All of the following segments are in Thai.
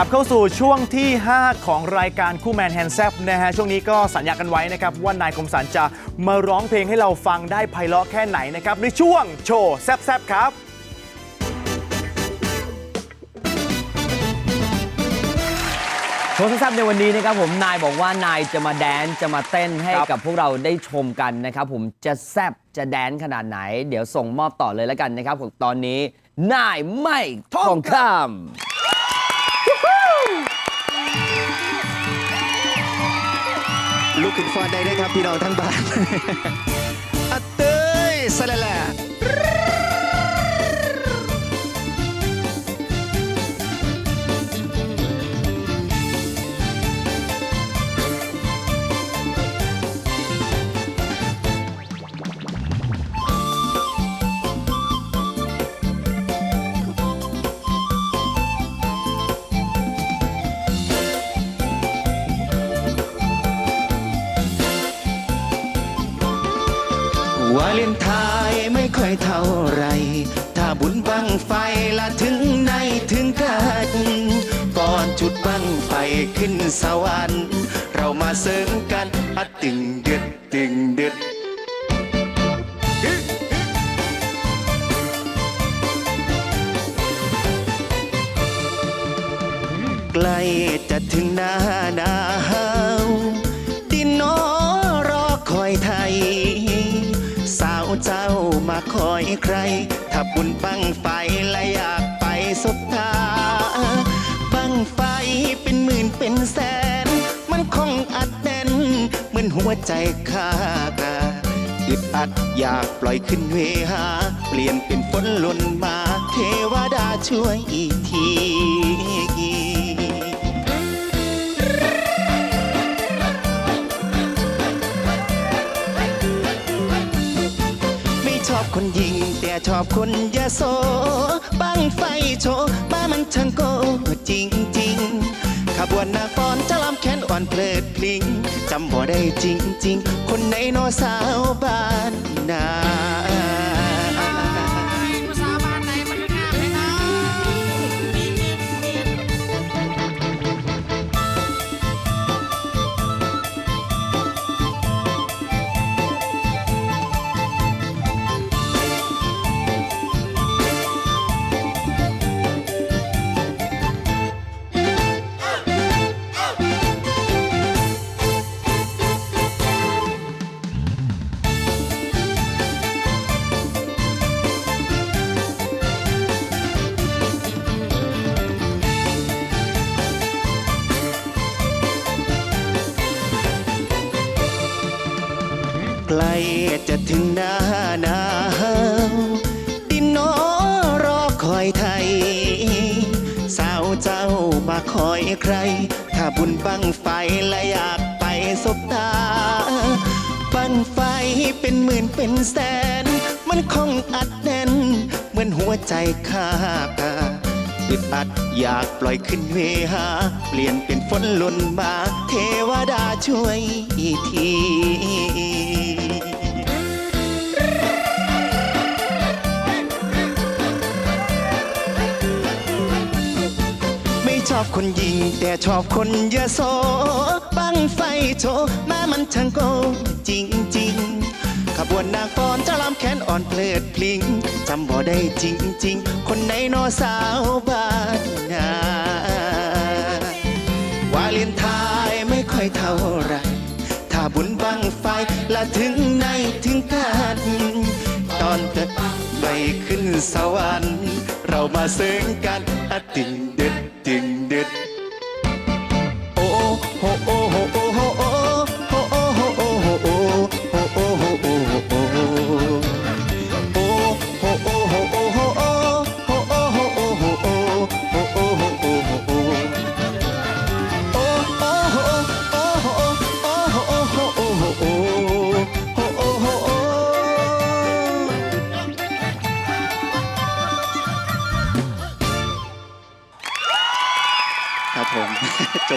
กลับเข้าสู่ช่วงที่ 5 ของรายการคู่แมนแฮนด์แซบนะฮะช่วงนี้ก็สัญญากันไว้นะครับ ว่านายคมสันจะมาร้องเพลงให้เราฟังได้ไพเราะแค่ไหนนะครับ ในช่วงโชว์แซบแซบครับ โชว์แซบในวันนี้นะครับผมนายบอกว่านายจะมาแดนจะมาเต้นให้กับพวกเราได้ชมกันนะครับผมจะแซบจะแดนขนาดไหน เดี๋ยวส่งมอบต่อเลยแล้วกันนะครับผมตอนนี้นายไม่ทองคำ ขึ้นฟอนได้เลยครับพี่น้องทั้งบ้านอะเตยสละละ เลนไทยไม่ค่อยเท่าไร ถ้าบุญบังไฟละถึงในถึงกันก่อนจุดบังไฟขึ้นสวรรค์ เรามาเสริมกันอัดตึงเดือดตึงเดือดใกล้จะถึงน้าากคอยใคร ถ้าบุญบังไฟและอยากไปสุดทาบังไฟเป็นหมื่นเป็นแสน มันคงอัดแน่นเหมือนหัวใจข้ากาอึดอัดอยากปล่อยขึ้นเวหา เปลี่ยนเป็นฝนหล่นมา เทวดาช่วยอีกที คนยิงแต่ชอบคนยะโสบังไฟโชว์บ้ามันช่างโกจริงจริงขบวนนางปอนจะลำแขนอ่อนเพลิดพลิงจำบ่ได้จริงจริงคนไหนนสาวบ้านนา นาหนาวดินนอรอคอยไทย สาวเจ้ามาคอยใคร ถ้าบุญบังไฟและอยากไปสบตา บังไฟเป็นหมื่นเป็นแสน มันคงอัดแน่น เหมือนหัวใจข้าตาอึดอัดอยากปล่อยขึ้นเวหา เปลี่ยนเป็นฝนหล่นมา เทวดาช่วยที อบคนยิง แต่ชอบคนเยโสบั้งไฟโชว์มามันช่างโกจริงจริงขบวนนางฟ้อนจะลำแขนอ่อนเพลิดพลิงจำบ่ได้จริงจริงคนไหนนอสาวบ้านนาวาเลนไทน์ไม่ค่อยเท่าไรถ้าบุญบังไฟละถึงในถึงกันตอนเกิดไปขึ้นสวรรค์เรามาเสริงกันอติงเด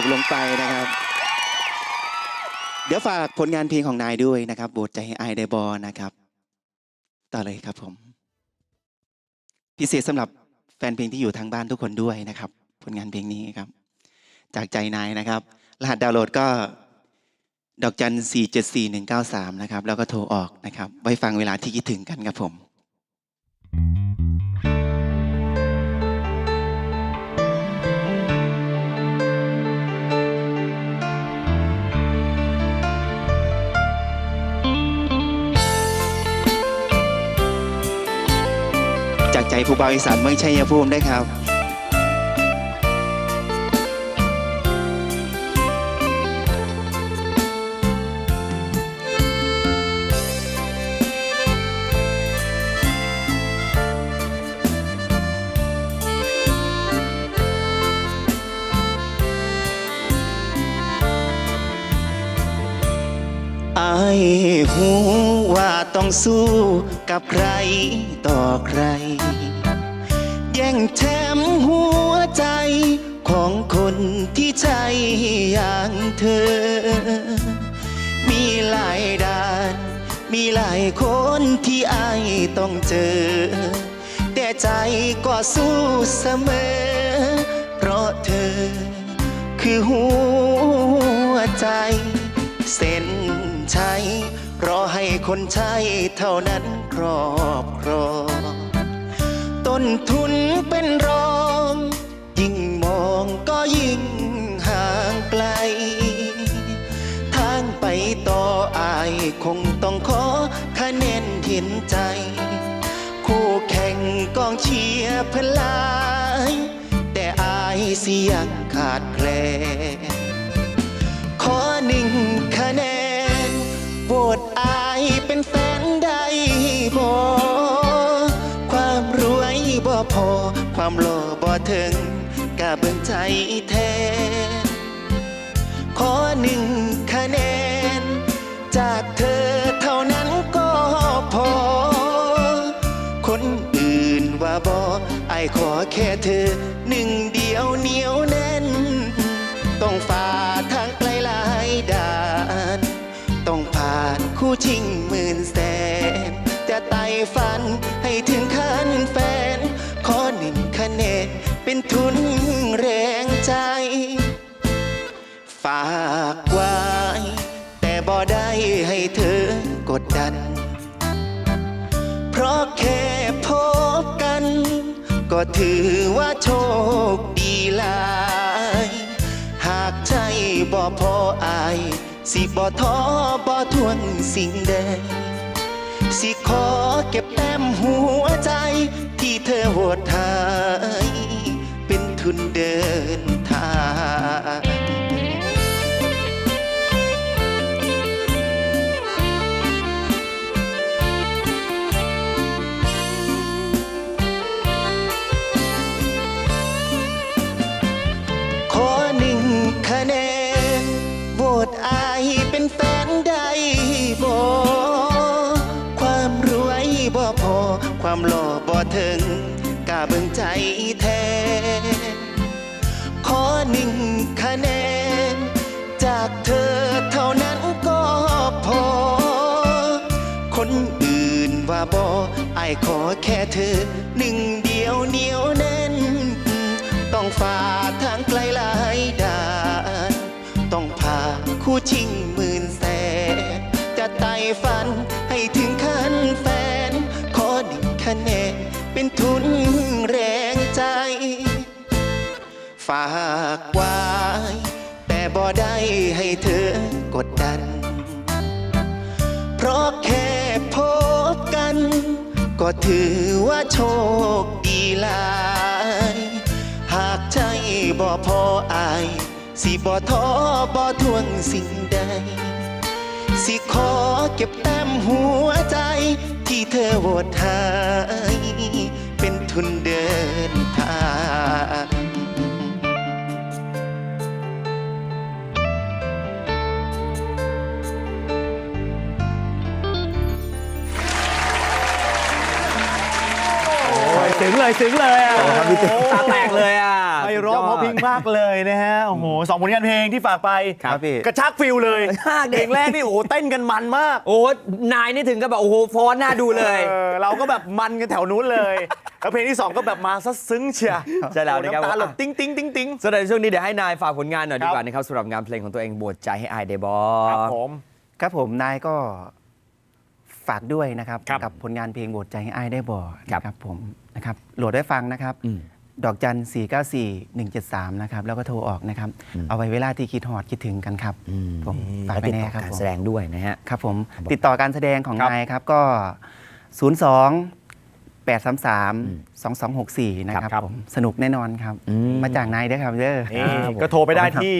บลงไปนะครับ เดี๋ยวฝากผลงานเพลงของนายด้วยนะครับบทใจให้อายได้บอนะครับ ต่อเลยครับผม พิเศษสำหรับแฟนเพลงที่อยู่ทางบ้านทุกคนด้วยนะครับ ผลงานเพลงนี้ครับ จากใจนายนะครับ รหัสดาวน์โหลดก็ดอกจัน4 7 4 1 9 3 นะครับ แล้วก็โทรออกนะครับ ไว้ฟังเวลาที่คิดถึงกันครับผม ใจผู้บ่าวอีสานเมืองชัยภูมิได้ครับไอายหู ต้องสู้กับใครต่อใคร แย่งแชมป์หัวใจของคนที่ใช่อย่างเธอ มีหลายด้าน มีหลายคนที่อายต้องเจอ แต่ใจก็สู้เสมอ เพราะเธอ คือหัวใจ เส้นชัย รอให้คนใช้เท่านั้นครอบครองต้นทุนเป็นรอง ยิ่งมองก็ยิ่งห่างไกล ทางไปต่ออายคงต้องขอคะแนนเห็นใจ คู่แข่งกองเชียร์พนหลาย แต่อายเสียงขาดแคลน ความโล่อบ่ถึงกะเบิ่งใจแทนขอหนึ่งคะแนน จากเธอเท่านั้นก็พอ คนอื่นว่าบอไอขอแค่เธอ บ่ได้ให้เธอกดดัน เพราะแค่พบกัน ก็ถือว่าโชคดีลาย หากใจบ่พออาย สิบ่ท้อบ่ทวงสิ่งใดสิขอเก็บแต้มหัวใจที่เธอโหดหาย เป็นทุนเดิน ถึงกาเบิ่งใจแทนขอหนึ่งคะแนน จากเธอเท่านั้นก็พอ คนอื่นว่าบอไอขอแค่เธอหนึ่งเดียวเหนียวแน่น ต้องฝ่าทางไกลหลายด่าน ต้องผ่าคู่ชิงหมื่นแสนจะไต่ฝันให้ถึง ฝากไว้แต่บ่ได้ให้เธอกดดัน เพราะแค่พบกัน ก็ถือว่าโชคดีหลาย หากใจบ่พออาย สิบ่ท้อบ่ทวงสิ่งใด สิขอเก็บแต้มหัวใจ ที่เธอโหวตหายเป็นทุนเดินทาง ถึงเลยถึงเลยอะโอ้ครับพี่ติ๊ก ตาแตกเลยอะไพเราะเพราะพริงมากเลยนะฮะโอ้โหสองผลงานเพลงที่ฝากไปครับพี่ กระชากฟิลเลยมากเพเด็ลกงแรกนี่โอ้โหเต้นกันมันมาก โอ้นายนี่ถึงกับแบบโอ้โหฟ้อนหน้าดูเลยเออเราก็แบบมันกันแถวนู้นเลย แล้วเพลงที่สองก็แบบมาซะซึ้งเชียใช่แล้วนะครับน้ำตาหลบติ้งติ้งติ้งติ้ง สำหรับในช่วงนี้เดี๋ยวให้นายฝากผลงานหน่อยครัดีบกว่านะครับสำหรับงานเพลงของตัวเองบวชใจให้อายเดบอ ครับผม ครับผมนายก็ ฝากด้วยนะครับ ครับกับผลงานเพลงโบทใจให้อ้ายได้บ่ครับ นะครับผมนะครับโหลดได้ฟังนะครับ อืม ดอกจัน 4 9 4 1 7 3 นะครับ แล้วก็โทรออกนะครับ เอาไว้เวลาที่คิดหอดคิดถึงกันครับผมฝากและไปติดแน่ต่อครับการผมแสดงด้วยนะฮะครับผมครับผม ติดต่อการแสดงของครับ นายครับก็ 02 833 2264 นะครับครับ ผม สนุกแน่นอนครับอืมมาจากนายเด้อครับเด้อนี่ครับผมก็โทรไปได้ที่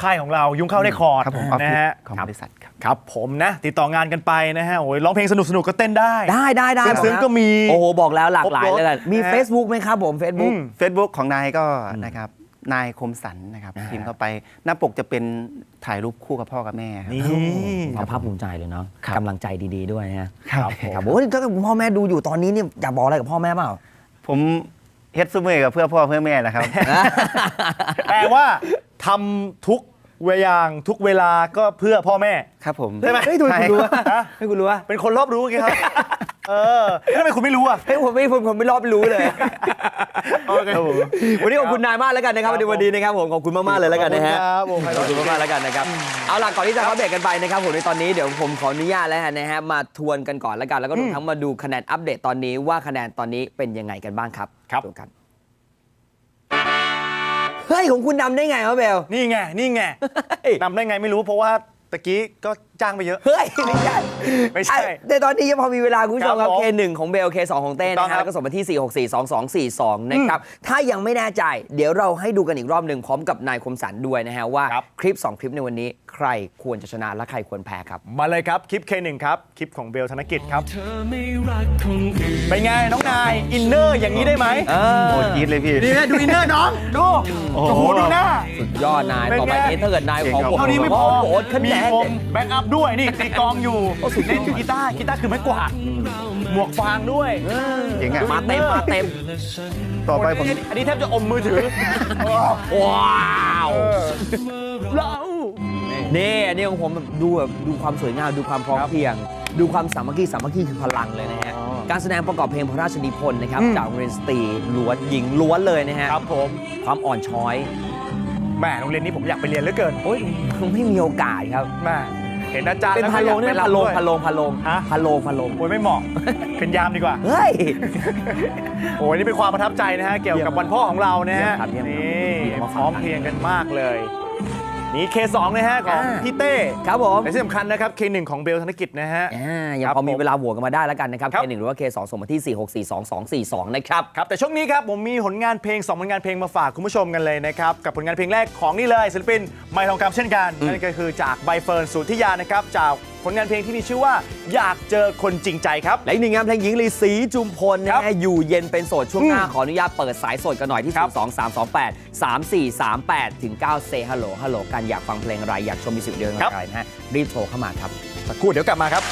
ค่ายของเรายุ้งเข้าได้คอร์ดครับผมออฟนะฟิศฮะของบริษัทครับ ครับผมนะ ติดต่องานกันไปนะฮะโอ้ยร้องเพลงสนุกสนุกๆก็เต้นได้ ได้ได้ได้ซึ้งๆก็มีโอ้โห บอกแล้วหลากหลายครบรสเลยแหละมีนะฮะ Facebook ไหมครับผมอื Facebook ม Facebook ของนายก็นะครับ นายคมสันนะครับพิมพ์เข้าไปหน้าปกจะเป็นถ่ายรูปคู่กับพ่อกับแม่ครับ นี่ความภาคภูมิใจเลยเนาะครับกำลังใจดีๆด้วยนะฮะครับ ครับโอ้ยถ้าพ่อแม่ดูอยู่ตอนนี้เนี่ยอยากบอกอะไรกับพ่อแม่เปล่า ผมเฮ็ดซุมือกับเพื่อพ่อเพื่อแม่นะครับ แปลว่าทำทุก เวลางทุกเวลาก็เพื่อพ่อแม่ ครับผมใช่ไหมเฮ้ยทำไมคุณรู้วะฮะ ให้คุณรู้วะเป็นคนรอบรู้ไงครับ เออแล้วทำไมคุณไม่รู้อะ เฮ้ยผมไม่ผมผมไม่รอบรู้เลย โอเค วันนี้ขอบคุณนายมากแล้วกันนะครับครับในวันนี้นะครับผมขอบคุณมากๆเลยแล้วกันนะฮะขอบคุณครับผมขอบคุณมากๆแล้วกันนะครับ เอาล่ะก่อนที่จะเข้าเบรกกันไปนะครับผมในตอนนี้เดี๋ยวผมขออนุญาตแล้วนะฮะมาทวนกันก่อนแล้วกันแล้วก็รวมทั้งมาดูคะแนนอัปเดตตอนนี้ว่าคะแนนตอนนี้เป็นยังไงกันบ้างครับครับ ดูกัน เฮ้ยของคุณนำได้ไงวะเบล นี่ไง นี่ไงเฮ้ยนำได้ไงไม่รู้เพราะว่า ตะกี้ก็จ้างไปเยอะ เฮ้ยไม่ใช่ไม่ใช่อะแต่ตอนนี้ยังพอมีเวลาคุณผู้ชมคครัรับบผม K1 ของเบล K2 ของเต้ถูกต้อนะงครัฮะบแล้วก็ส่งมาที่ 4642242 นะครับ ถ้ายังไม่แน่ใจ เดี๋ยวเราให้ดูกันอีกรอบหนึ่งพร้อมกับนายคมสันด้วยนะฮะว่าครับ คลิป 2 คลิปในวันนี้ใครควรจะชนะและใครควรแพ้ครับ มาเลยครับ คลิป K1 ครับ คลิปของเบลธนกิจครับเป็นไง น้องนาย อินเนอร์อย่างนี้ได้ไหมเออโอ้กรีดเลยพี่ ดีไหมดูอินเนอร์น้อง ดู โอ้โอ้โหโหดูหน้าสุด ยอดนาย เป็นไง ต่อไปนี้ถ้าเกิดนายขอเก่งครับโหวตเท่านี้ไม่พอโหวตคะแนมีนวงแบ็กอัพด้วยนี่ตีกลองอยู่เล่นกีตาร์กีตาร์คือไม้กวาดหมวกฟางด้วยเจ๋งอะมาเต็มมาเต็ม ต่อไปผม อันนี้แทบจะอมมือถือ ว้าวเรานี่อันนี้ของผมแบบดูแบบดูความสวยงามดูความพร้อมเพรียง ดูความสามัคคีสามัคคีคือพลังเลยนะฮะ อ๋อ การแสดงประกอบเพลงพระราชนิพนธ์นะครับอืมจากโรงเรียนสตรีล้วนหญิงล้วนเลยนะฮะ ครับผม ความอ่อนช้อย แหม่โรงเรียนนี้ผมอยากไปเรียนเหลือเกินโอ้ยไม่มีโอกาสครับ แหม่เห็นอาจารย์เป็นแล้วพะก็โลองยากนี่ไปเป็นรับพะโลงด้วยพะโลงพะโลงฮะพะโลงพะโลงโอ้ยไม่เหมาะ เป็นยามดีกว่า เฮ้ย โอ้ยนี่เป็นความประทับใจนะฮะ เกี่ยวกับวันพ่อของเรานะฮะเยี่ยมครับเยี่ยมครับนี่เยี่ยมมาก พร้อมเพรียงกันมากเลย นี่เคสองนะฮะของอ่า พี่เต้ครับผมและที่สำคัญนะครับเคหนึ่งของเบลธนกิจนะฮะ อ่ายังครับพอมีผมเวลาโหวตกันมาได้แล้วกันนะครับ ครับ K1 หรือว่า K2 ส่งมาที่ 4642242 นะครับ ครับ แต่ช่วงนี้ครับผมมีผลงานเพลง 2 ผลงานเพลงมาฝากคุณผู้ชมกันเลยนะครับ กับผลงานเพลงแรกของนี่เลยศิลปินไมค์ทองคำเช่นกัน นั่นก็คือจากใบเฟิร์นสุทธิยานะครับ จาก ผลงานเพลงที่มีชื่อว่า อยากเจอคนจริงใจครับ และอีกหนึ่งงานเพลงหญิงลีสีจุมพลครันะบฮะอยู่เย็นเป็นโสดช่วงหน้าอืมขออนุญาตเปิดสายสดกันหน่อยที่ครับ0 2 3 2 8 3 4 3 8ถึง9 say hello hello กันอยากฟังเพลงอะไรอยากชมมิวสิกวิดีโออะไรนะฮะรีบโทรเข้ามาครับสักครู่เดี๋ยวกลับมาครับ